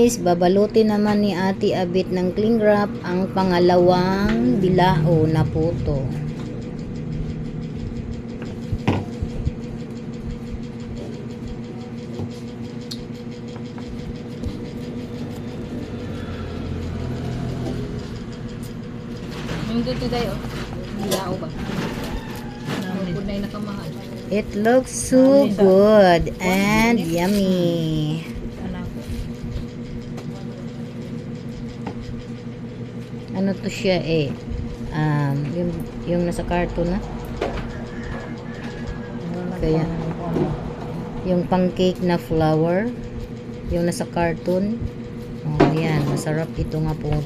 guys, babalutin naman ni Ate Abit ng cling wrap ang pangalawang bilao na puto. Yung dito tayo. Bilao ba? It looks so good and yummy. Ano to siya eh? Um, yung, yung nasa carton na? Kaya, yung pancake na flour, yung nasa carton. Oh, yan. Masarap ito nga po.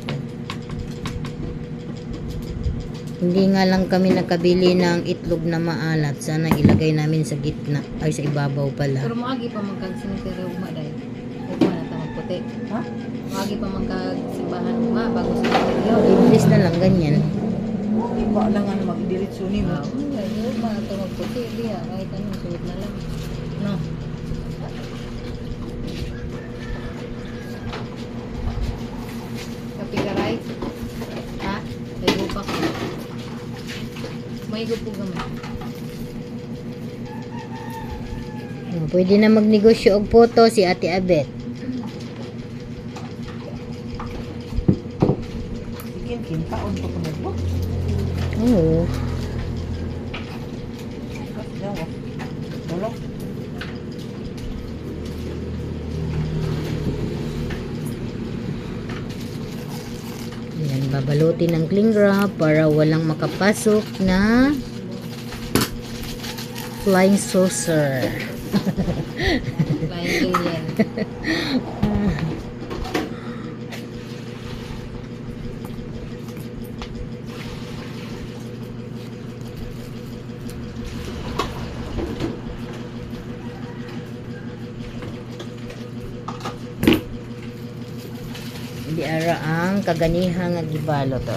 Hindi nga lang kami nakabili ng itlog na maalat. Sana ilagay namin sa gitna. Ay, sa ibabaw pala. Pero maagi pa magkagsinikere uma puti. Ha? Maagi pa magkagsimbahan uma bago sa sinikere. Iblis na lang ganyan. Iba lang ano magdiretso ni mo. Ah, um, uma na tamang puti. Di ah, kahit anong suot na lang. No. Kapikaray? Ha? Tayo pa ka. May po gamay. Oh, pwede na magnegosyo og photo si Ate Abet. Ikin kin taon ko nagbo. Oo. Dawa. Dolo. Yan, babalutin ng cling wrap para walang makapasok na flying saucer. Flying alien. Hindi ara ang kaganihan nga gibalo to.